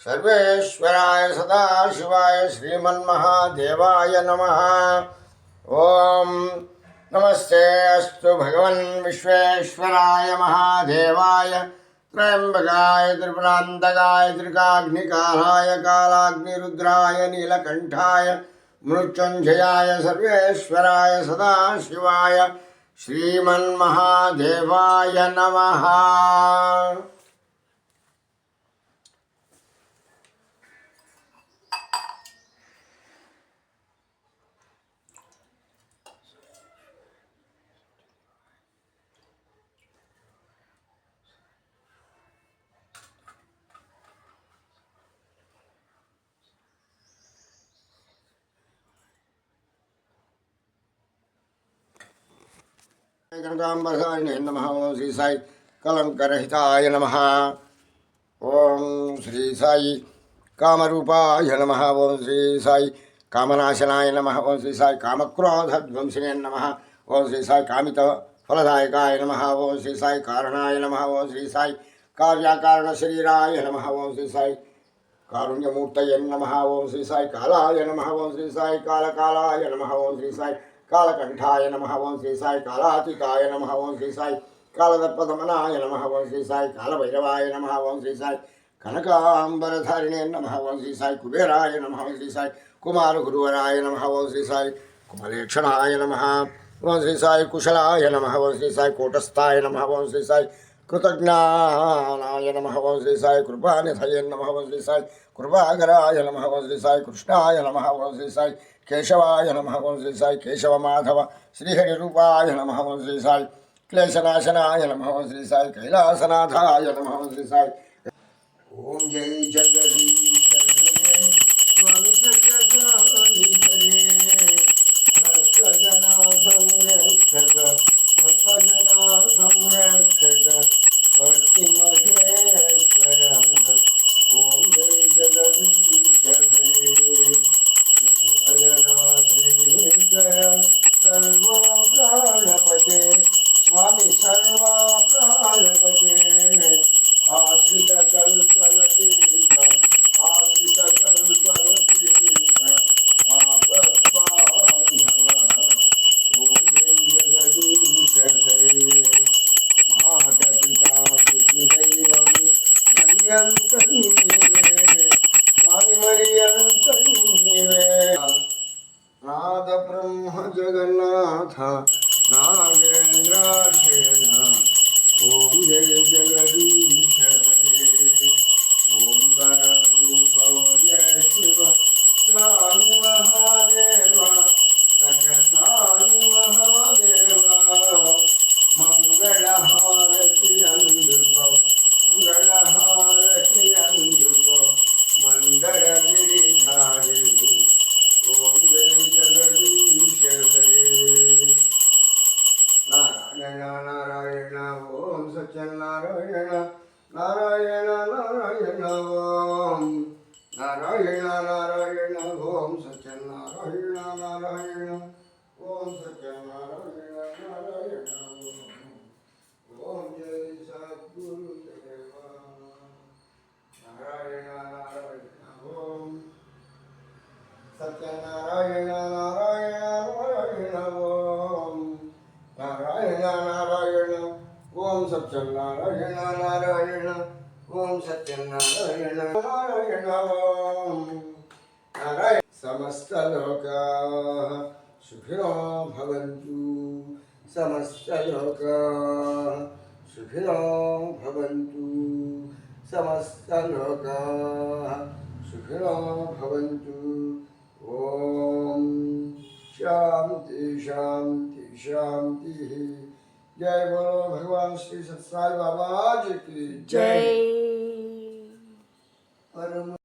सर्वेश्वराय सदाशिवाय श्रीमन्महादेवाय नमः। ॐ नमस्ते अस्तु भगवन् विश्वेश्वराय महादेवाय। त्र्यम्बकाय, त्रिपुरान्तकाय त्रिकाग्निकालाय कालाग्निरुद्राय, नीलकण्ठाय, मृत्युञ्जयाय, सर्वेश्वराय सदाशिवाय। श्रीमन्महादेवाय नमः। కనకాంబరాయ నమ ఓం శ్రీ సాయి కలంకరహితాయ నమ ఓం శ్రీ సాయి కామరూపాయ నమ ఓం శ్రీ సాయి కామనాశనాయ నమ ఓం శ్రీ సాయి కామక్రోధధ్వంసినే నమ ఓం శ్రీ సాయి కామిత ఫలదాయకాయ నమ ఓం శ్రీ సాయి కారణాయ నమ ఓం శ్రీ సాయి కార్యకారణ శరీరాయ నమ ఓం శ్రీ సాయి కారుణ్యమూర్తయ నమ ఓం శ్రీ సాయి కాలాయ నమ ఓం శ్రీ సాయి కాలకాలాయ నమ ఓం శ్రీ సాయి కాళకంఠాయ నమ ఓం శ్రీ సాయి కాళాతీతాయ నమ ఓం శ్రీ సాయి కాళదర్పదమనాయ నమ ఓం శ్రీ సాయి కాళభైరవాయ నమ ఓం శ్రీ సాయి కనకాంబరధారిణే నమ ఓం శ్రీ సాయి కుబేరాయ నమ ఓం శ్రీ సాయి కుమార గురువరాయ నమ ఓం శ్రీ సాయి కుమలేక్షణాయ నమ ఓం శ్రీ సాయి కుశలాయ నమ ఓం శ్రీ సాయి కూటస్థాయ నమ ఓం శ్రీ సాయి కృతజ్ఞానాయ నమ ఓం శ్రీ సాయి కృపానిధయ నమ ఓం శ్రీ సాయి కృపాగరాయ నమ ఓం శ్రీ సాయి కృష్ణాయ నమ ఓం శ్రీ సాయి కేశవాయ నమ ఓం శ్రీ సాయి కేశవ మాధవ శ్రీహరి రూపాయ నమ ఓం శ్రీ సాయి క్లేశనాశనాయ నమ ఓం శ్రీ సాయి కైలాసనాథాయ నమ ఓం శ్రీ సాయి ఓం జై జగదీ ನಾದ ಬ್ರಹ್ಮ ಜಗನ್ನಾಥ ನಾಗೇಂದ್ರ ನಾರಾಯಣ ಓಂ ಸತ್ಯನಾರಾಯಣ ನಾರಾಯಣ ನಾರಾಯಣ ಓಂ ನಾರಾಯಣ ನಾರಾಯಣ ಓಂ ಸತ್ಯನಾರಾಯಣ ನಾರಾಯಣ ಓಂ ಸತ್ಯನಾರಾಯಣ ನಾರಾಯಣ ಓಂ ಜೈ ಸದ್ಗುರು ದೇವ ನಾರಾಯಣ ನಾರಾಯಣ ಓಂ ಸತ್ಯನಾರಾಯಣ సత్యనారాయణ నారాయణ ఓం సత్యనారాయణ. నారాయణ. నారాయణ సమస్తలోకా సుఖినో భవంతు. సమస్తలోకా సుఖినో భవంతు. సమస్తలోకా సుఖినో భవంతు. ఓం శాంతి శాంతి శాంతి. જય બોલો ભગવાન શ્રી સત્સાઈ બાબા જી જય. પરમ